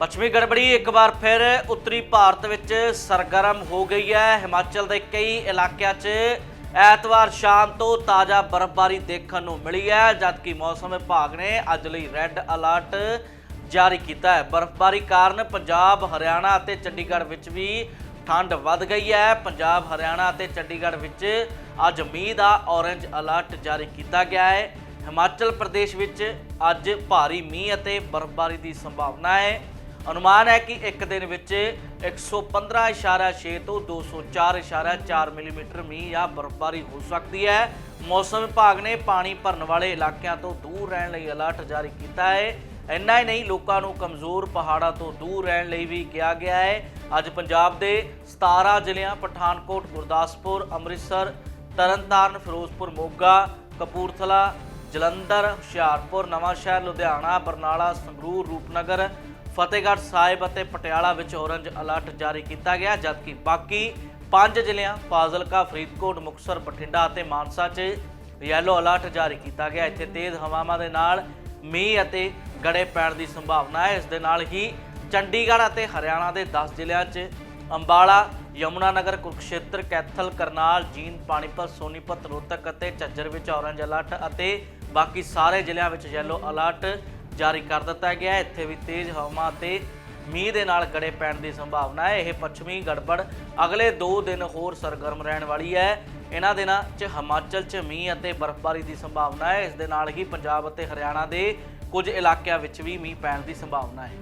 ਪੱਛਮੀ ਗੜਬੜੀ ਇੱਕ ਵਾਰ ਫਿਰ ਉੱਤਰੀ ਭਾਰਤ ਵਿੱਚ ਸਰਗਰਮ ਹੋ ਗਈ ਹੈ। ਹਿਮਾਚਲ ਦੇ ਕਈ ਇਲਾਕਿਆਂ 'ਚ ਐਤਵਾਰ ਸ਼ਾਮ ਤੋਂ ਤਾਜ਼ਾ ਬਰਫ਼ਬਾਰੀ ਦੇਖਣ ਨੂੰ ਮਿਲੀ ਹੈ, ਜਦਕਿ ਮੌਸਮ ਵਿਭਾਗ ਨੇ ਅੱਜ ਲਈ ਰੈੱਡ ਅਲਰਟ ਜਾਰੀ ਕੀਤਾ ਹੈ। ਬਰਫ਼ਬਾਰੀ ਕਾਰਨ ਪੰਜਾਬ, ਹਰਿਆਣਾ ਅਤੇ ਚੰਡੀਗੜ੍ਹ ਵਿੱਚ ਵੀ ਠੰਡ ਵੱਧ ਗਈ ਹੈ। ਪੰਜਾਬ, ਹਰਿਆਣਾ ਅਤੇ ਚੰਡੀਗੜ੍ਹ ਵਿੱਚ ਅੱਜ ਮੀਂਹ ਦਾ ਔਰੇਂਜ ਅਲਰਟ ਜਾਰੀ ਕੀਤਾ ਗਿਆ ਹੈ। ਹਿਮਾਚਲ ਪ੍ਰਦੇਸ਼ ਵਿੱਚ ਅੱਜ ਭਾਰੀ ਮੀਂਹ ਅਤੇ ਬਰਫ਼ਬਾਰੀ ਦੀ ਸੰਭਾਵਨਾ ਹੈ। ਅਨੁਮਾਨ ਹੈ ਕਿ ਇੱਕ ਦਿਨ ਵਿੱਚ 115.6 ਤੋਂ 204.4 ਮਿਲੀਮੀਟਰ ਮੀਂਹ ਜਾਂ ਬਰਫ਼ਬਾਰੀ ਹੋ ਸਕਦੀ ਹੈ। ਮੌਸਮ ਵਿਭਾਗ ਨੇ ਪਾਣੀ ਭਰਨ ਵਾਲੇ ਇਲਾਕਿਆਂ ਤੋਂ ਦੂਰ ਰਹਿਣ ਲਈ ਅਲਰਟ ਜਾਰੀ ਕੀਤਾ ਹੈ। ਇੰਨਾ ਹੀ ਨਹੀਂ, ਲੋਕਾਂ ਨੂੰ ਕਮਜ਼ੋਰ ਪਹਾੜਾਂ ਤੋਂ ਦੂਰ ਰਹਿਣ ਲਈ ਵੀ ਕਿਹਾ ਗਿਆ ਹੈ। ਅੱਜ ਪੰਜਾਬ ਦੇ 17 ਜ਼ਿਲ੍ਹਿਆਂ, ਪਠਾਨਕੋਟ, ਗੁਰਦਾਸਪੁਰ, ਅੰਮ੍ਰਿਤਸਰ, ਤਰਨਤਾਰਨ, ਫਿਰੋਜ਼ਪੁਰ, ਮੋਗਾ, ਕਪੂਰਥਲਾ ਜਲੰਧਰ, ਹੁਸ਼ਿਆਰਪੁਰ, ਨਵਾਂਸ਼ਹਿਰ, ਲੁਧਿਆਣਾ, ਬਰਨਾਲਾ, ਸੰਗਰੂਰ, ਰੂਪਨਗਰ, ਫਤਿਹਗੜ੍ਹ ਸਾਹਿਬ ਅਤੇ ਪਟਿਆਲਾ ਵਿੱਚ ਔਰੰਜ ਅਲਰਟ ਜਾਰੀ ਕੀਤਾ ਗਿਆ, ਜਦਕਿ ਬਾਕੀ ਪੰਜ ਜ਼ਿਲ੍ਹਿਆਂ, ਫਾਜ਼ਿਲਕਾ, ਫਰੀਦਕੋਟ, ਮੁਕਤਸਰ, ਬਠਿੰਡਾ ਅਤੇ ਮਾਨਸਾ 'ਚ ਯੈਲੋ ਅਲਰਟ ਜਾਰੀ ਕੀਤਾ ਗਿਆ। ਇੱਥੇ ਤੇਜ਼ ਹਵਾਵਾਂ ਦੇ ਨਾਲ ਮੀਂਹ ਅਤੇ ਗੜੇ ਪੈਣ ਦੀ ਸੰਭਾਵਨਾ ਹੈ। ਇਸ ਦੇ ਨਾਲ ਹੀ ਚੰਡੀਗੜ੍ਹ ਅਤੇ ਹਰਿਆਣਾ ਦੇ 10 ਜ਼ਿਲ੍ਹਿਆਂ 'ਚ ਅੰਬਾਲਾ ਯਮੁਨਾਨਗਰ ਕੁਰਕਸ਼ੇਤਰ, ਕੈਥਲ, ਕਰਨਾਲ ਜੀਨ ਪਾਣੀਪਤ, ਸੋਨੀਪਤ, ਰੋਹਤਕ ਅਤੇ ਝੱਜਰ ਵਿੱਚ ਔਰੰਜ ਅਲਰਟ ਅਤੇ ਬਾਕੀ ਸਾਰੇ ਜ਼ਿਲ੍ਹਿਆਂ ਵਿੱਚ ਯੈਲੋ ਅਲਰਟ ਜਾਰੀ ਕਰ ਦਿੱਤਾ ਗਿਆ ਹੈ। ਇੱਥੇ ਵੀ ਤੇਜ਼ ਹਵਾ ਅਤੇ ਮੀਂਹ ਦੇ ਨਾਲ ਗੜੇ ਪੈਣ ਦੀ ਸੰਭਾਵਨਾ ਹੈ। ਇਹ ਪੱਛਮੀ ਗੜਬੜ ਅਗਲੇ 2 ਦਿਨ ਹੋਰ ਸਰਗਰਮ ਰਹਿਣ ਵਾਲੀ ਹੈ। ਇਹਨਾਂ ਦਿਨਾਂ 'ਚ ਹਿਮਾਚਲ 'ਚ ਮੀਂਹ ਅਤੇ ਬਰਫ਼ਬਾਰੀ ਦੀ ਸੰਭਾਵਨਾ ਹੈ। ਇਸ ਦੇ ਨਾਲ ਹੀ ਪੰਜਾਬ ਅਤੇ ਹਰਿਆਣਾ ਦੇ ਕੁਝ ਇਲਾਕਿਆਂ ਵਿੱਚ ਵੀ ਮੀਂਹ ਪੈਣ ਦੀ ਸੰਭਾਵਨਾ ਹੈ।